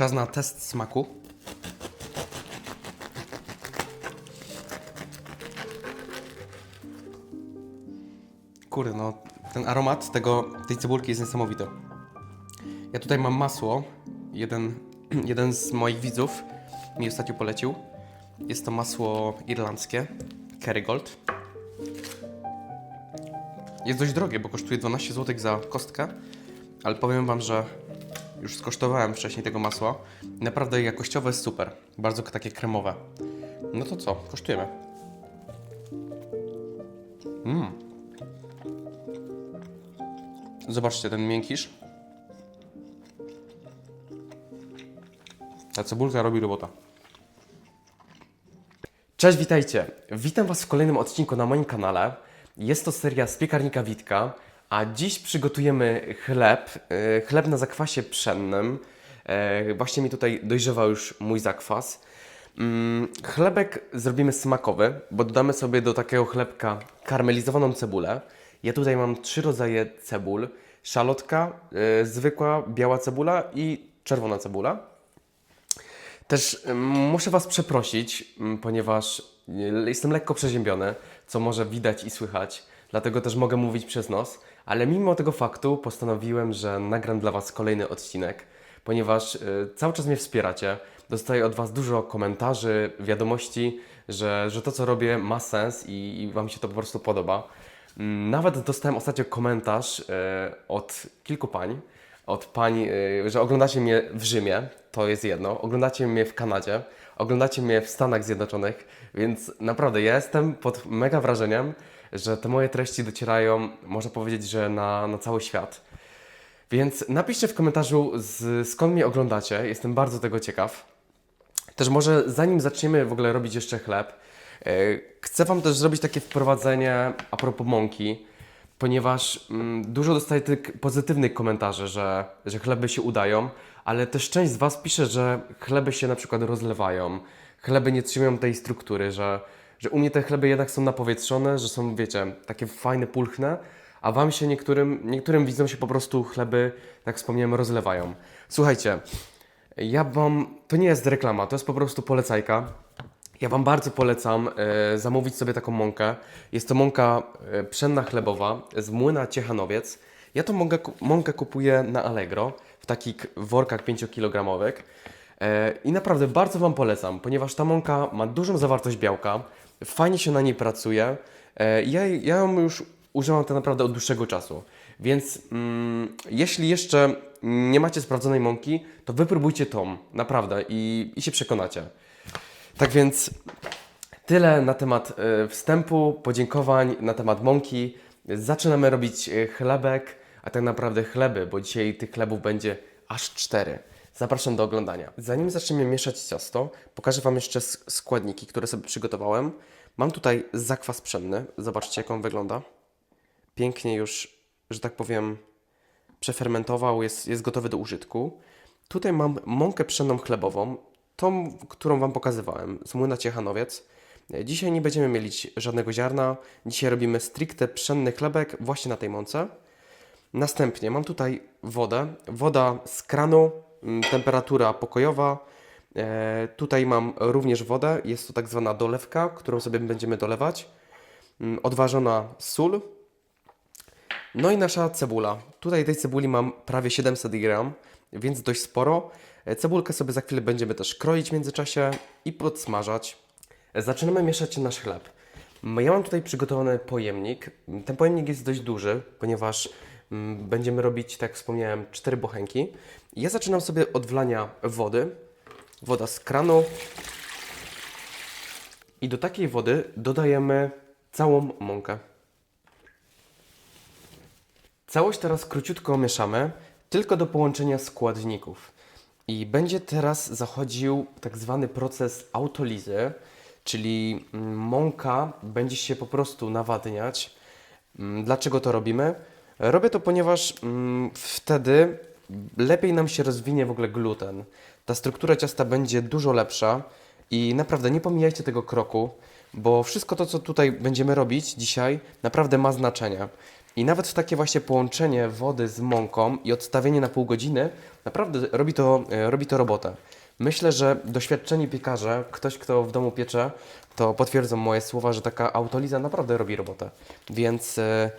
Czas na test smaku. Kurde, no ten aromat tego, tej cebulki jest niesamowity. Ja tutaj mam masło. Jeden, jeden z moich widzów mi ostatnio polecił. Jest to masło irlandzkie, Kerrygold. Jest dość drogie, bo kosztuje 12 zł za kostkę, ale powiem Wam, że już skosztowałem wcześniej tego masła. Naprawdę jakościowe jest super. Bardzo takie kremowe. No to co? Kosztujemy. Mmm. Zobaczcie ten miękisz. Ta cebulka robi robota. Cześć, witajcie. Witam Was w kolejnym odcinku na moim kanale. Jest to seria z piekarnika Witka, a dziś przygotujemy chleb, e, chleb na zakwasie pszennym. E, Właśnie mi tutaj dojrzewał już mój zakwas. Mm, Chlebek zrobimy smakowy, bo dodamy sobie do takiego chlebka karmelizowaną cebulę. Ja tutaj mam trzy rodzaje cebul. Szalotka, e, zwykła biała cebula i czerwona cebula. Też muszę Was przeprosić, ym, ponieważ jestem lekko przeziębiony, co może widać i słychać, dlatego też mogę mówić przez nos, ale mimo tego faktu postanowiłem, że nagram dla Was kolejny odcinek, ponieważ y, cały czas mnie wspieracie. Dostaję od Was dużo komentarzy, wiadomości, że, że to co robię ma sens i, i Wam się to po prostu podoba. Ym, Nawet dostałem ostatnio komentarz y, od kilku pań, od pań, y, że oglądacie mnie w Rzymie, to jest jedno, oglądacie mnie w Kanadzie, oglądacie mnie w Stanach Zjednoczonych, więc naprawdę ja jestem pod mega wrażeniem, że te moje treści docierają, można powiedzieć, że na, na cały świat. Więc napiszcie w komentarzu, z, skąd mnie oglądacie, jestem bardzo tego ciekaw. Też może zanim zaczniemy w ogóle robić jeszcze chleb, e, chcę Wam też zrobić takie wprowadzenie a propos mąki, ponieważ mm, dużo dostaję tych pozytywnych komentarzy, że, że chleby się udają, ale też część z Was pisze, że chleby się na przykład rozlewają, chleby nie trzymają tej struktury, że, że u mnie te chleby jednak są napowietrzone, że są, wiecie, takie fajne, pulchne, a Wam się niektórym, niektórym widzom się po prostu chleby, jak wspomniałem, rozlewają. Słuchajcie, ja Wam, to nie jest reklama, to jest po prostu polecajka. Ja Wam bardzo polecam e, zamówić sobie taką mąkę. Jest to mąka e, pszenna chlebowa z młyna Ciechanowiec. Ja tą mąkę, mąkę kupuję na Allegro w takich workach 5-kilogramowych. E, I naprawdę bardzo Wam polecam, ponieważ ta mąka ma dużą zawartość białka, fajnie się na niej pracuje. E, ja, ja ją już używam tak naprawdę od dłuższego czasu. Więc mm, jeśli jeszcze nie macie sprawdzonej mąki, to wypróbujcie tą, naprawdę, i, i się przekonacie. Tak więc tyle na temat e, wstępu, podziękowań, na temat mąki. Zaczynamy robić e, chlebek, a tak naprawdę chleby, bo dzisiaj tych chlebów będzie aż cztery. Zapraszam do oglądania. Zanim zaczniemy mieszać ciasto, pokażę Wam jeszcze składniki, które sobie przygotowałem. Mam tutaj zakwas pszenny. Zobaczcie, jak on wygląda. Pięknie już, że tak powiem, przefermentował, jest, jest gotowy do użytku. Tutaj mam mąkę pszenną chlebową, tą, którą Wam pokazywałem, z młyna Ciechanowiec. Dzisiaj nie będziemy mieli żadnego ziarna. Dzisiaj robimy stricte pszenny chlebek właśnie na tej mące. Następnie mam tutaj wodę. Woda z kranu, temperatura pokojowa. E, tutaj mam również wodę. Jest to tak zwana dolewka, którą sobie będziemy dolewać. Mm, Odważona sól, no i nasza cebula. Tutaj tej cebuli mam prawie 700 gram, więc dość sporo. E, Cebulkę sobie za chwilę będziemy też kroić w międzyczasie i podsmażać. Zaczynamy mieszać nasz chleb. Ja mam tutaj przygotowany pojemnik. Ten pojemnik jest dość duży, ponieważ mm, będziemy robić, tak jak wspomniałem, cztery bochenki. Ja zaczynam sobie od wlania wody. Woda z kranu. I do takiej wody dodajemy całą mąkę. Całość teraz króciutko mieszamy, tylko do połączenia składników. I będzie teraz zachodził tak zwany proces autolizy, czyli mm, mąka będzie się po prostu nawadniać. Mm, Dlaczego to robimy? Robię to, ponieważ mm, wtedy lepiej nam się rozwinie w ogóle gluten. Ta struktura ciasta będzie dużo lepsza i naprawdę nie pomijajcie tego kroku, bo wszystko to, co tutaj będziemy robić dzisiaj, naprawdę ma znaczenie. I nawet takie właśnie połączenie wody z mąką i odstawienie na pół godziny naprawdę robi to, e, robi to robotę. Myślę, że doświadczeni piekarze, ktoś kto w domu piecze, to potwierdzą moje słowa, że taka autoliza naprawdę robi robotę. Więc, e,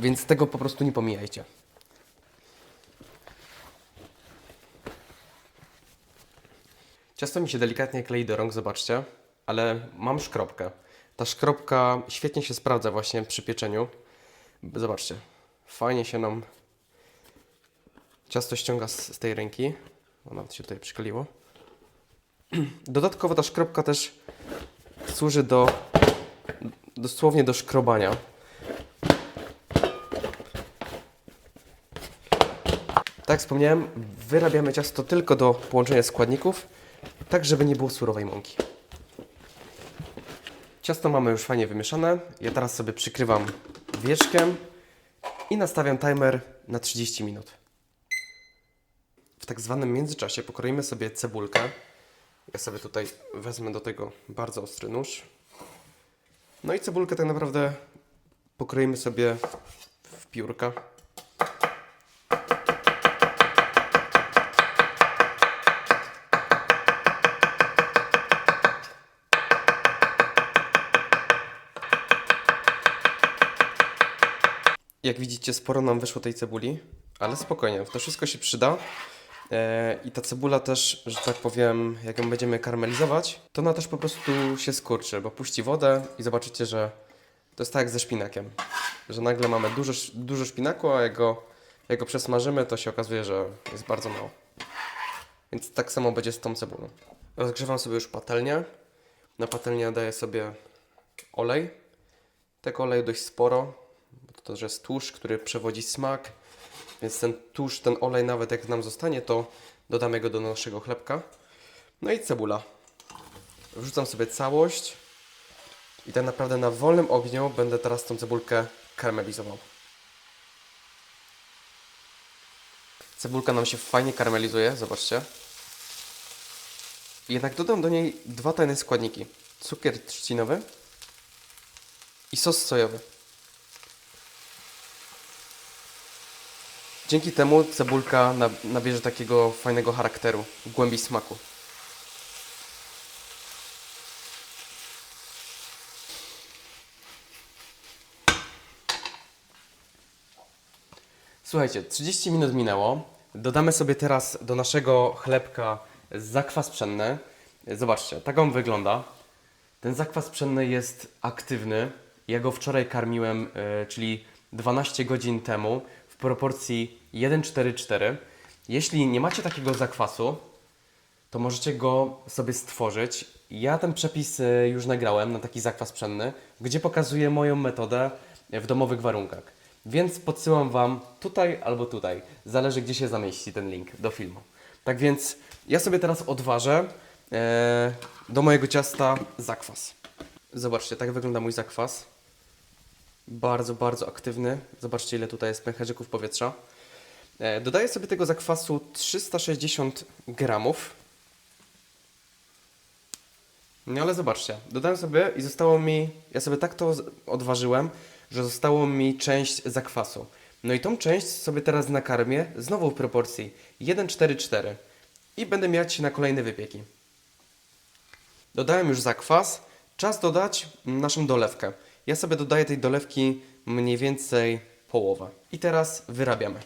więc tego po prostu nie pomijajcie. Ciasto mi się delikatnie klei do rąk, zobaczcie, ale mam szkropkę. Ta szkropka świetnie się sprawdza właśnie przy pieczeniu. Zobaczcie, fajnie się nam ciasto ściąga z, z tej ręki. O, nawet się tutaj przykleiło. Dodatkowo ta szkropka też służy do dosłownie do szkrobania. Tak wspomniałem, wyrabiamy ciasto tylko do połączenia składników, tak żeby nie było surowej mąki. Ciasto mamy już fajnie wymieszane. Ja teraz sobie przykrywam wieczkiem i nastawiam timer na 30 minut. W tak zwanym międzyczasie pokroimy sobie cebulkę. Ja sobie tutaj wezmę do tego bardzo ostry nóż. No i cebulkę tak naprawdę pokroimy sobie w piórka. Widzicie, sporo nam wyszło tej cebuli, ale spokojnie, to wszystko się przyda. E, I ta cebula też, że tak powiem, jak ją będziemy karmelizować, to ona też po prostu się skurczy, bo puści wodę i zobaczycie, że to jest tak jak ze szpinakiem. Że nagle mamy dużo, dużo szpinaku, a jak go, jak go przesmażymy, to się okazuje, że jest bardzo mało. Więc tak samo będzie z tą cebulą. Rozgrzewam sobie już patelnię. Na patelnię daję sobie olej. Tego oleju dość sporo, to też jest tłuszcz, który przewodzi smak. Więc ten tłuszcz, ten olej, nawet jak nam zostanie, to dodamy go do naszego chlebka. No i cebula. Wrzucam sobie całość i tak naprawdę na wolnym ogniu będę teraz tą cebulkę karmelizował. Cebulka nam się fajnie karmelizuje, zobaczcie. Jednak dodam do niej dwa tajne składniki. Cukier trzcinowy i sos sojowy. Dzięki temu cebulka na- nabierze takiego fajnego charakteru, głębi smaku. Słuchajcie, 30 minut minęło. Dodamy sobie teraz do naszego chlebka zakwas pszenny. Zobaczcie, tak on wygląda. Ten zakwas pszenny jest aktywny. Ja go wczoraj karmiłem, e, czyli 12 godzin temu, w proporcji 1,4,4. Jeśli nie macie takiego zakwasu, to możecie go sobie stworzyć. Ja ten przepis e, już nagrałem na taki zakwas pszenny, gdzie pokazuję moją metodę w domowych warunkach. Więc podsyłam Wam tutaj albo tutaj. Zależy, gdzie się zamieści ten link do filmu. Tak więc ja sobie teraz odważę e, do mojego ciasta zakwas. Zobaczcie, tak wygląda mój zakwas. Bardzo, bardzo aktywny. Zobaczcie, ile tutaj jest pęcherzyków powietrza. E, dodaję sobie tego zakwasu 360 gramów. No ale zobaczcie, dodałem sobie i zostało mi, ja sobie tak to odważyłem, że zostało mi część zakwasu. No i tą część sobie teraz nakarmię znowu w proporcji 1,4,4 i będę miać na kolejne wypieki. Dodałem już zakwas, czas dodać naszą dolewkę. Ja sobie dodaję tej dolewki mniej więcej połowę. I teraz wyrabiamy.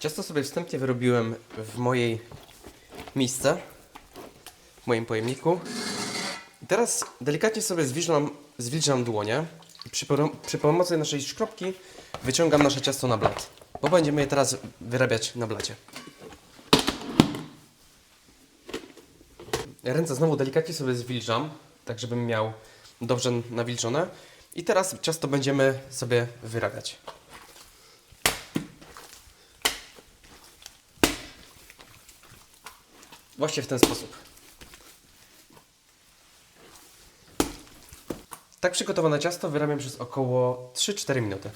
Ciasto sobie wstępnie wyrobiłem w mojej misce, w moim pojemniku. I teraz delikatnie sobie zwilżam, zwilżam dłonie i przy, przy pomocy naszej szkropki wyciągam nasze ciasto na blat, bo będziemy je teraz wyrabiać na blacie. Ręce znowu delikatnie sobie zwilżam, tak żebym miał dobrze nawilżone. I teraz ciasto będziemy sobie wyrabiać. Właśnie w ten sposób. Tak przygotowane ciasto wyrabiam przez około 3-4 minuty.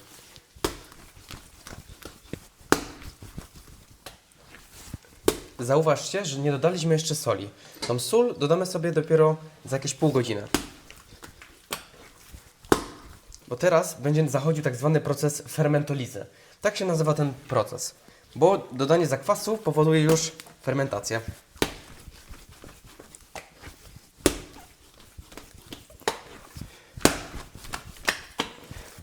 zauważcie, że nie dodaliśmy jeszcze soli. Tą sól dodamy sobie dopiero za jakieś pół godziny. Bo teraz będzie zachodził tak zwany proces fermentolizy. Tak się nazywa ten proces. Bo dodanie zakwasów powoduje już fermentację.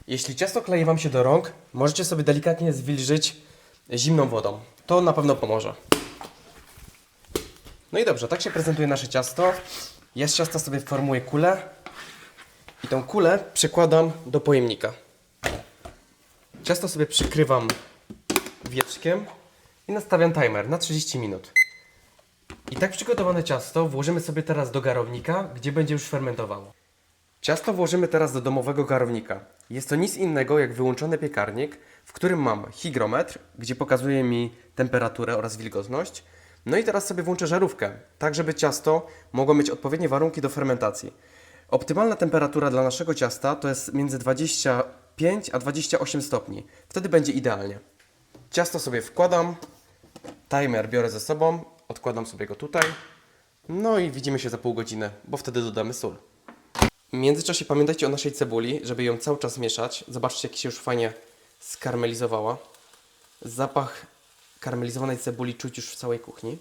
Jeśli ciasto klei Wam się do rąk, możecie sobie delikatnie zwilżyć zimną wodą. To na pewno pomoże. No i dobrze, tak się prezentuje nasze ciasto. Ja z ciasta sobie formuję kulę i tą kulę przykładam do pojemnika. Ciasto sobie przykrywam wieczkiem i nastawiam timer na 30 minut. I tak przygotowane ciasto włożymy sobie teraz do garownika, gdzie będzie już fermentowało. Ciasto włożymy teraz do domowego garownika. Jest to nic innego jak wyłączony piekarnik, w którym mam hygrometr, gdzie pokazuje mi temperaturę oraz wilgotność. No i teraz sobie włączę żarówkę, tak żeby ciasto mogło mieć odpowiednie warunki do fermentacji. Optymalna temperatura dla naszego ciasta to jest między 25 a 28 stopni. Wtedy będzie idealnie. Ciasto sobie wkładam, timer biorę ze sobą, odkładam sobie go tutaj. No i widzimy się za pół godziny, bo wtedy dodamy sól. W międzyczasie pamiętajcie o naszej cebuli, żeby ją cały czas mieszać. Zobaczcie, jak się już fajnie skarmelizowała. Zapach karmelizowanej cebuli czuć już w całej kuchni,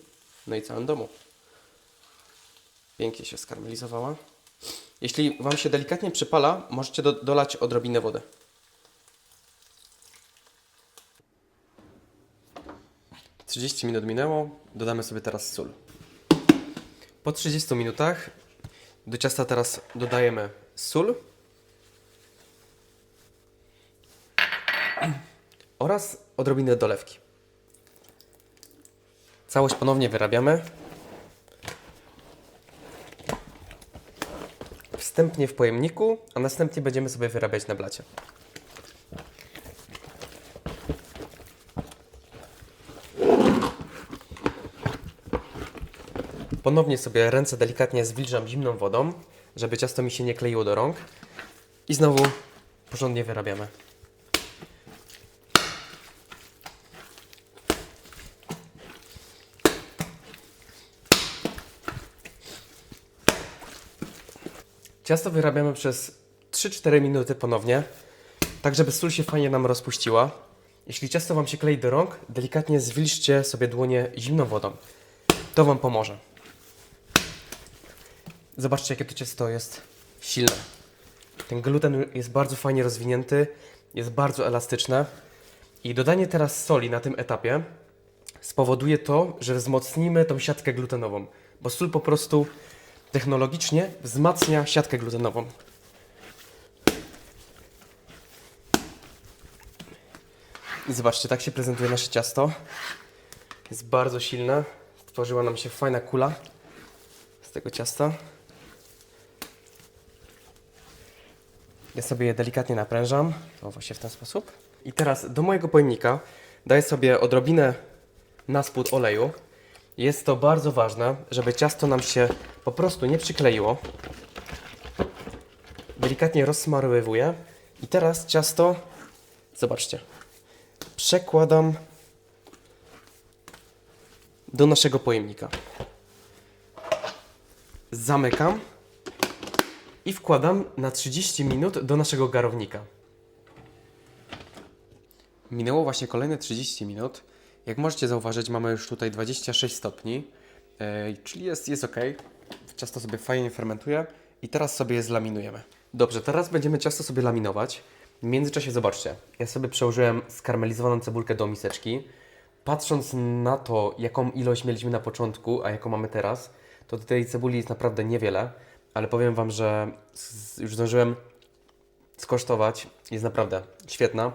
no i całym domu. Pięknie się skarmelizowała. Jeśli Wam się delikatnie przypala, możecie do, dolać odrobinę wody. Trzydzieści minut minęło, dodamy sobie teraz sól. Po 30 minutach do ciasta teraz dodajemy sól oraz odrobinę dolewki. Całość ponownie wyrabiamy. Wstępnie w pojemniku, a następnie będziemy sobie wyrabiać na blacie. Ponownie sobie ręce delikatnie zwilżam zimną wodą, żeby ciasto mi się nie kleiło do rąk. I znowu porządnie wyrabiamy. Ciasto wyrabiamy przez 3-4 minuty ponownie, tak żeby sól się fajnie nam rozpuściła. Jeśli ciasto Wam się klei do rąk, delikatnie zwilżcie sobie dłonie zimną wodą. To Wam pomoże. Zobaczcie, jakie to ciasto jest silne. Ten gluten jest bardzo fajnie rozwinięty, jest bardzo elastyczne. I dodanie teraz soli na tym etapie spowoduje to, że wzmocnimy tą siatkę glutenową, bo sól po prostu technologicznie wzmacnia siatkę glutenową. I zobaczcie, tak się prezentuje nasze ciasto. Jest bardzo silne. Stworzyła nam się fajna kula z tego ciasta. Ja sobie je delikatnie naprężam, o właśnie w ten sposób. I teraz do mojego pojemnika daję sobie odrobinę na spód oleju. Jest to bardzo ważne, żeby ciasto nam się po prostu nie przykleiło. Delikatnie rozsmarowywuję. I teraz ciasto, zobaczcie, przekładam do naszego pojemnika. Zamykam i wkładam na 30 minut do naszego garownika. Minęło właśnie kolejne 30 minut. Jak możecie zauważyć, mamy już tutaj 26 stopni, e, czyli jest, jest ok. Ciasto sobie fajnie fermentuje i teraz sobie je zlaminujemy. Dobrze, teraz będziemy ciasto sobie laminować. W międzyczasie zobaczcie, ja sobie przełożyłem skarmelizowaną cebulkę do miseczki. Patrząc na to, jaką ilość mieliśmy na początku, a jaką mamy teraz, to tej cebuli jest naprawdę niewiele, ale powiem Wam, że już zdążyłem skosztować. Jest naprawdę świetna.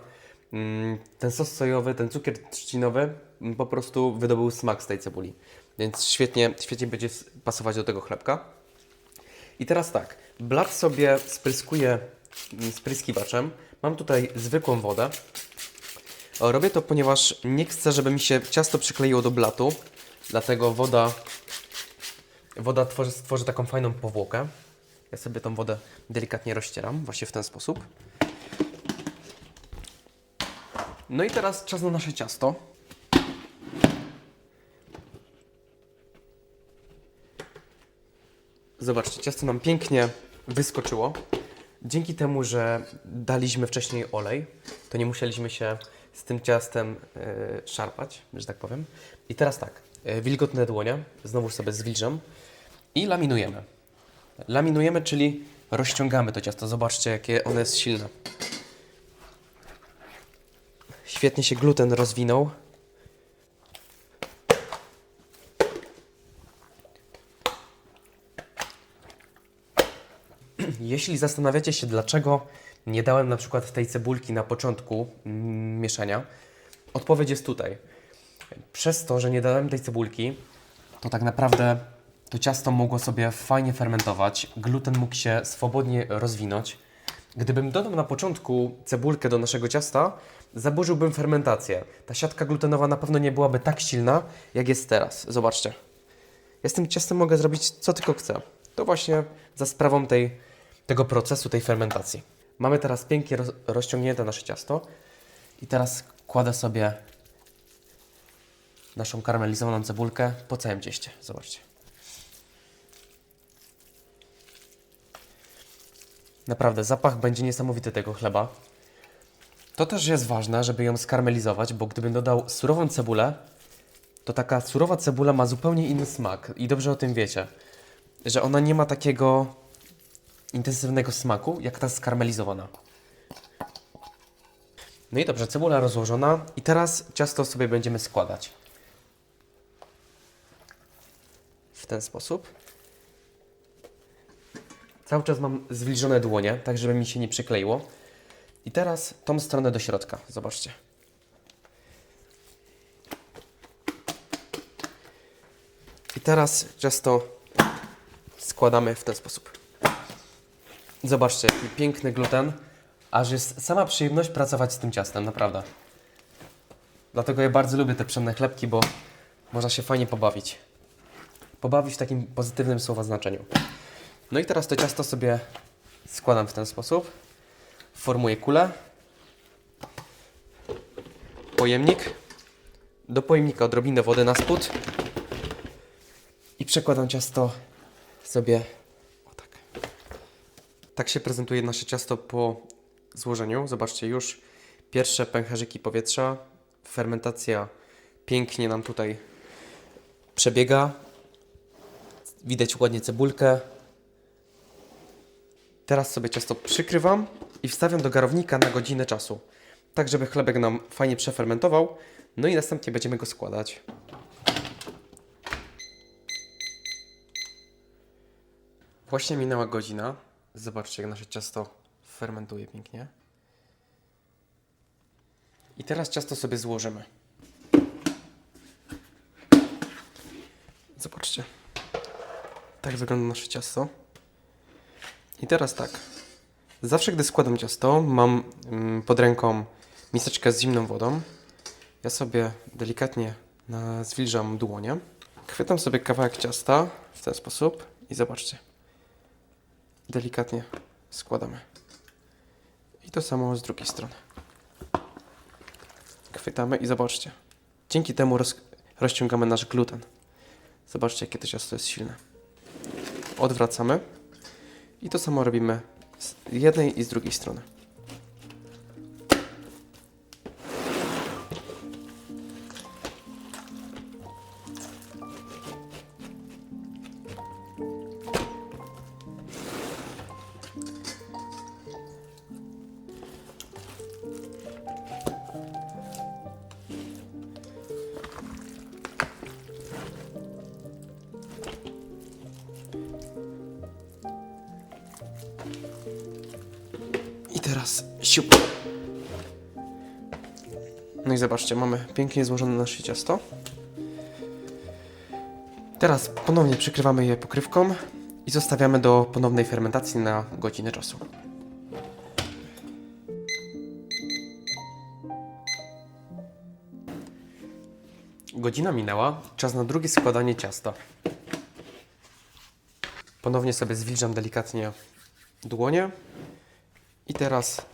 Mm, Ten sos sojowy, ten cukier trzcinowy mm, po prostu wydobył smak z tej cebuli. Więc świetnie, świetnie będzie pasować do tego chlebka. I teraz tak, blat sobie spryskuję mm, spryskiwaczem. Mam tutaj zwykłą wodę. Robię to, ponieważ nie chcę, żeby mi się ciasto przykleiło do blatu. Dlatego woda, woda tworzy, tworzy taką fajną powłokę. Ja sobie tą wodę delikatnie rozcieram, właśnie w ten sposób. No i teraz czas na nasze ciasto. Zobaczcie, ciasto nam pięknie wyskoczyło. Dzięki temu, że daliśmy wcześniej olej, to nie musieliśmy się z tym ciastem yy, szarpać, że tak powiem. I teraz tak, e, wilgotne dłonie, znowu sobie zwilżam i laminujemy. Laminujemy, czyli rozciągamy to ciasto. Zobaczcie, jakie ono jest silne. Świetnie się gluten rozwinął. Jeśli zastanawiacie się, dlaczego nie dałem na przykład tej cebulki na początku mm, mieszania, odpowiedź jest tutaj. Przez to, że nie dałem tej cebulki, to tak naprawdę to ciasto mogło sobie fajnie fermentować, gluten mógł się swobodnie rozwinąć. Gdybym dodał na początku cebulkę do naszego ciasta, zaburzyłbym fermentację. Ta siatka glutenowa na pewno nie byłaby tak silna, jak jest teraz. Zobaczcie. Ja z tym ciastem mogę zrobić co tylko chcę. To właśnie za sprawą tej, tego procesu, tej fermentacji. Mamy teraz pięknie roz, rozciągnięte nasze ciasto i teraz kładę sobie naszą karmelizowaną cebulkę po całym cieście. Zobaczcie. Naprawdę, zapach będzie niesamowity tego chleba. To też jest ważne, żeby ją skarmelizować, bo gdybym dodał surową cebulę, to taka surowa cebula ma zupełnie inny smak i dobrze o tym wiecie, że ona nie ma takiego intensywnego smaku jak ta skarmelizowana. No i dobrze, cebula rozłożona i teraz ciasto sobie będziemy składać. W ten sposób. Cały czas mam zwilżone dłonie, tak żeby mi się nie przykleiło. I teraz tą stronę do środka. Zobaczcie. I teraz ciasto składamy w ten sposób. Zobaczcie, jaki piękny gluten. Aż jest sama przyjemność pracować z tym ciastem, naprawdę. Dlatego ja bardzo lubię te pszenne chlebki, bo można się fajnie pobawić. Pobawić w takim pozytywnym słowa znaczeniu. No i teraz to ciasto sobie składam w ten sposób. Formuję kulę. Pojemnik. Do pojemnika odrobinę wody na spód. I przekładam ciasto sobie o tak. Tak się prezentuje nasze ciasto po złożeniu. Zobaczcie, już pierwsze pęcherzyki powietrza. Fermentacja pięknie nam tutaj przebiega. Widać ładnie cebulkę. Teraz sobie ciasto przykrywam i wstawiam do garownika na godzinę czasu. Tak, żeby chlebek nam fajnie przefermentował. No i następnie będziemy go składać. Właśnie minęła godzina. Zobaczcie, jak nasze ciasto fermentuje pięknie. I teraz ciasto sobie złożymy. Zobaczcie. Tak wygląda nasze ciasto. I teraz tak. Zawsze, gdy składam ciasto, mam mm, pod ręką miseczkę z zimną wodą. Ja sobie delikatnie zwilżam dłonie. Chwytam sobie kawałek ciasta w ten sposób i zobaczcie. Delikatnie składamy. I to samo z drugiej strony. Chwytamy i zobaczcie. Dzięki temu roz, rozciągamy nasz gluten. Zobaczcie, jakie to ciasto jest silne. Odwracamy. I to samo robimy z jednej i z drugiej strony. Siup. No i zobaczcie, mamy pięknie złożone nasze ciasto. Teraz ponownie przykrywamy je pokrywką i zostawiamy do ponownej fermentacji na godzinę czasu. Godzina minęła, czas na drugie składanie ciasta. Ponownie sobie zwilżam delikatnie dłonie i teraz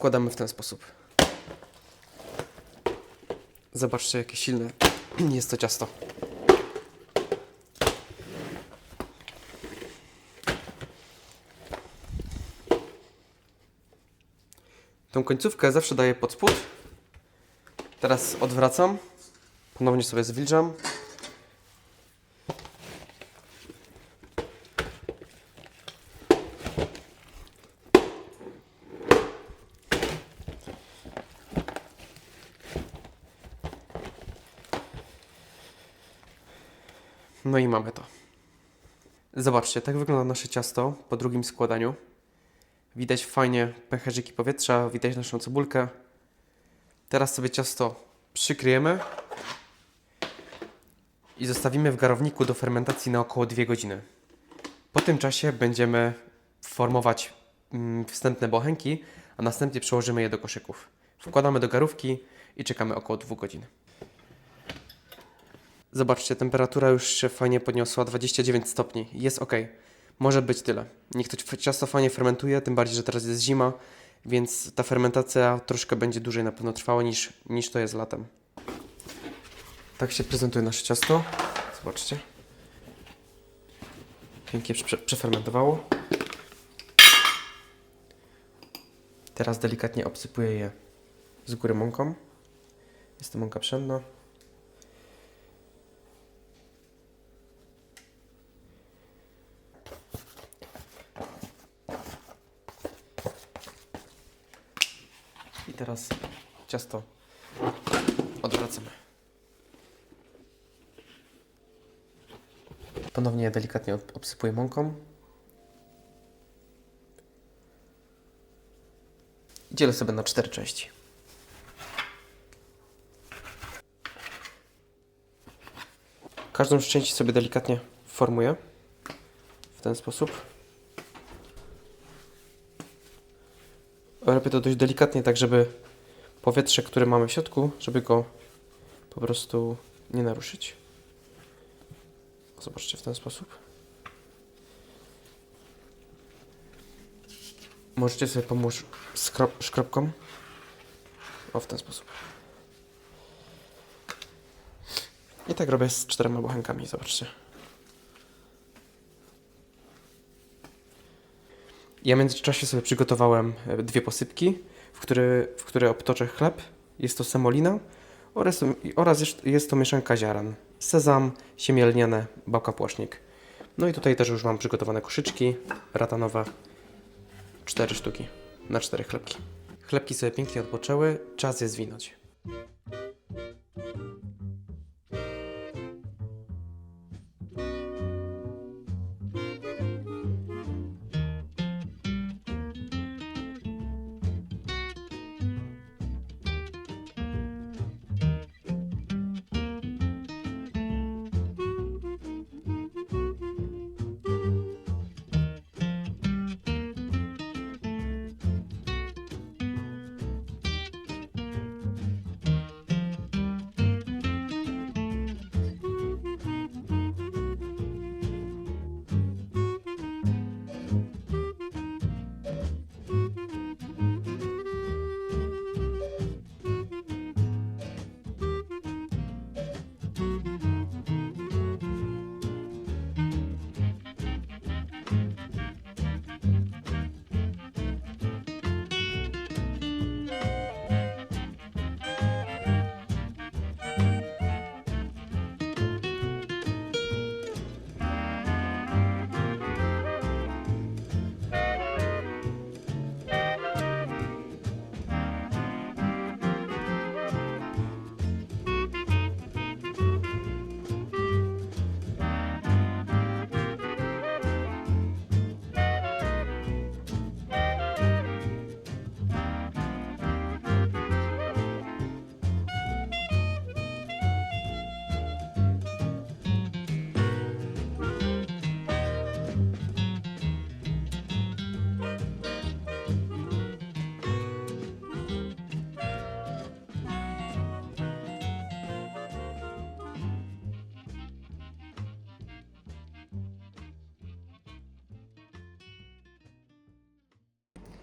składamy w ten sposób. Zobaczcie, jakie silne jest to ciasto. Tą końcówkę zawsze daję pod spód. Teraz odwracam, ponownie sobie zwilżam. Zobaczcie, tak wygląda nasze ciasto po drugim składaniu. Widać fajnie pęcherzyki powietrza, widać naszą cebulkę. Teraz sobie ciasto przykryjemy i zostawimy w garowniku do fermentacji na około 2 godziny. Po tym czasie będziemy formować mm, wstępne bochenki, a następnie przełożymy je do koszyków. Wkładamy do garówki i czekamy około 2 godzin. Zobaczcie, temperatura już się fajnie podniosła, 29 stopni. Jest ok. Może być tyle. Niech to ci- ciasto fajnie fermentuje, tym bardziej, że teraz jest zima, więc ta fermentacja troszkę będzie dłużej na pewno trwała niż, niż to jest latem. Tak się prezentuje nasze ciasto. Zobaczcie. Pięknie prze- przefermentowało. Teraz delikatnie obsypuję je z góry mąką. Jest to mąka pszenna. Teraz ciasto odwracamy. Ponownie delikatnie ob- obsypuję mąką. I dzielę sobie na cztery części. Każdą z części sobie delikatnie formuję w ten sposób. Robię to dość delikatnie, tak żeby powietrze, które mamy w środku, żeby go po prostu nie naruszyć. Zobaczcie w ten sposób. Możecie sobie pomóc skrop, szkropką. O, w ten sposób. I tak robię z czterema bochenkami, zobaczcie. Ja w międzyczasie sobie przygotowałem e, dwie posypki, w które, w które obtoczę chleb. Jest to semolina oraz, oraz jest, to mieszanka ziaren. Sezam, siemię lniane, bałka płosznik. No i tutaj też już mam przygotowane koszyczki ratanowe. Cztery sztuki na cztery chlebki. Chlebki sobie pięknie odpoczęły, czas je zwinąć.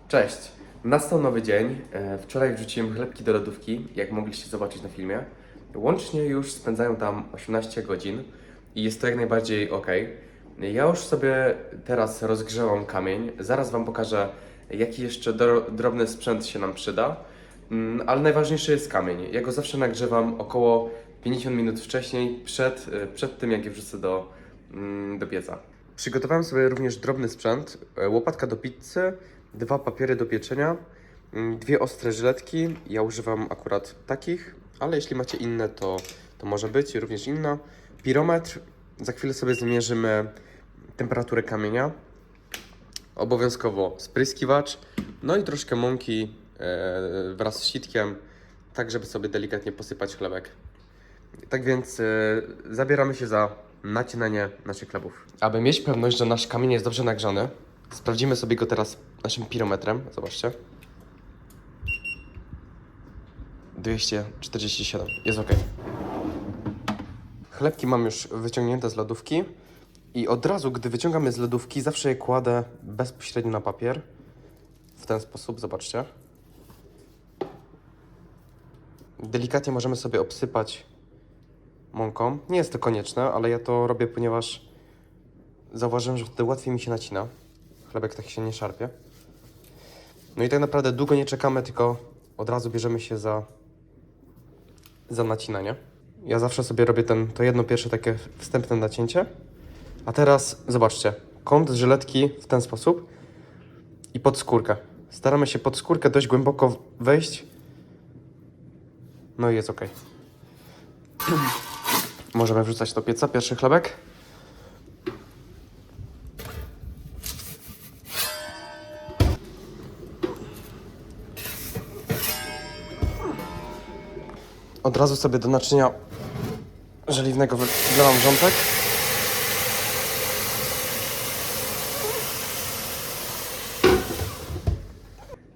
Cześć! Nastał nowy dzień. E, Wczoraj wrzuciłem chlebki do lodówki, jak mogliście zobaczyć na filmie. Łącznie już spędzają tam 18 godzin i jest to jak najbardziej ok. Ja już sobie teraz rozgrzałam kamień. Zaraz Wam pokażę, jaki jeszcze dro- drobny sprzęt się nam przyda. Mm, Ale najważniejszy jest kamień. Ja go zawsze nagrzewam około 50 minut wcześniej, przed, y, przed tym jak je wrzucę do, mm, do pieca. Przygotowałem sobie również drobny sprzęt, e, łopatka do pizzy, dwa papiery do pieczenia, mm, dwie ostre żyletki. Ja używam akurat takich, ale jeśli macie inne, to, to może być również inna. Pirometr, za chwilę sobie zmierzymy temperaturę kamienia. Obowiązkowo spryskiwacz, no i troszkę mąki e, wraz z sitkiem, tak żeby sobie delikatnie posypać chlebek. Tak więc e, zabieramy się za nacinanie naszych chlebów. Aby mieć pewność, że nasz kamień jest dobrze nagrzany, sprawdzimy sobie go teraz naszym pirometrem. Zobaczcie. 247. Jest ok. Chlebki mam już wyciągnięte z lodówki i od razu, gdy wyciągamy z lodówki, zawsze je kładę bezpośrednio na papier. W ten sposób, zobaczcie. Delikatnie możemy sobie obsypać mąką. Nie jest to konieczne, ale ja to robię, ponieważ zauważyłem, że wtedy łatwiej mi się nacina. Chlebek tak się nie szarpie. No i tak naprawdę długo nie czekamy, tylko od razu bierzemy się za, za nacinanie. Ja zawsze sobie robię ten, to jedno pierwsze takie wstępne nacięcie. A teraz zobaczcie, kąt żyletki w ten sposób i pod skórkę. Staramy się pod skórkę dość głęboko wejść. No i jest ok. Możemy wrzucać do pieca pierwszy chlebek. Od razu sobie do naczynia żeliwnego wlewam wrzątek.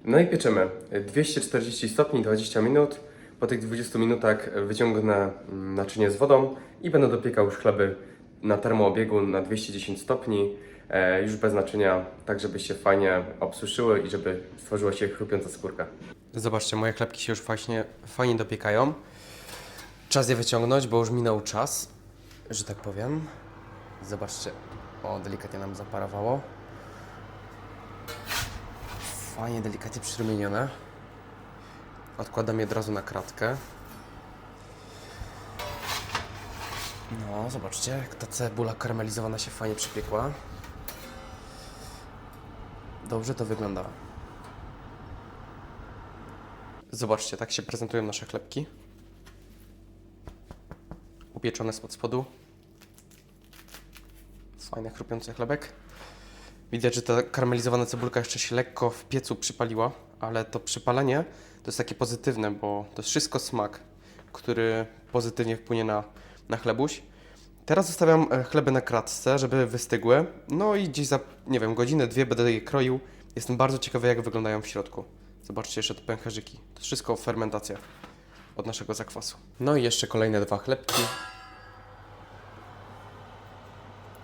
No i pieczemy. 240 stopni, 20 minut. Po tych 20 minutach wyciągnę mm, naczynie z wodą i będę dopiekał już chleby na termoobiegu na 210 stopni, e, już bez naczynia, tak żeby się fajnie obsuszyły i żeby stworzyła się chrupiąca skórka. Zobaczcie, moje chlebki się już właśnie fajnie dopiekają. Czas je wyciągnąć, bo już minął czas, że tak powiem. Zobaczcie, o delikatnie nam zaparowało. Fajnie, delikatnie przyrumienione. Odkładam je od razu na kratkę. No, zobaczcie, jak ta cebula karmelizowana się fajnie przypiekła. Dobrze to wygląda. Zobaczcie, tak się prezentują nasze chlebki. Upieczone spod spodu. Fajny, chrupiący chlebek. Widać, że ta karmelizowana cebulka jeszcze się lekko w piecu przypaliła, ale to przypalenie to jest takie pozytywne, bo to jest wszystko smak, który pozytywnie wpłynie na, na chlebuś. Teraz zostawiam e, chleby na kratce, żeby wystygły. No i gdzieś za, nie wiem, godzinę, dwie będę je kroił. Jestem bardzo ciekawy, jak wyglądają w środku. Zobaczcie jeszcze te pęcherzyki. To wszystko fermentacja od naszego zakwasu. No i jeszcze kolejne dwa chlebki.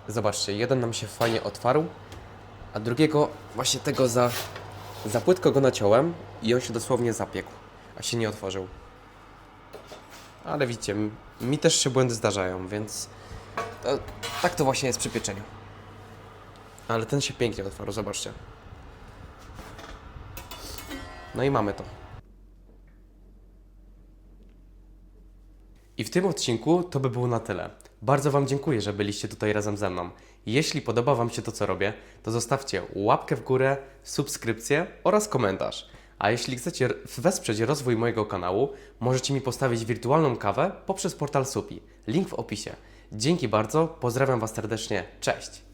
Zobaczcie, jeden nam się fajnie otwarł, a drugiego właśnie tego za, za płytko go naciąłem i on się dosłownie zapiekł, a się nie otworzył. Ale widzicie, mi też się błędy zdarzają, więc to, tak to właśnie jest przy pieczeniu. Ale ten się pięknie otwarł, zobaczcie. No i mamy to. I w tym odcinku to by było na tyle. Bardzo Wam dziękuję, że byliście tutaj razem ze mną. Jeśli podoba Wam się to, co robię, to zostawcie łapkę w górę, subskrypcję oraz komentarz. A jeśli chcecie wesprzeć rozwój mojego kanału, możecie mi postawić wirtualną kawę poprzez portal Supi. Link w opisie. Dzięki bardzo, pozdrawiam Was serdecznie, cześć!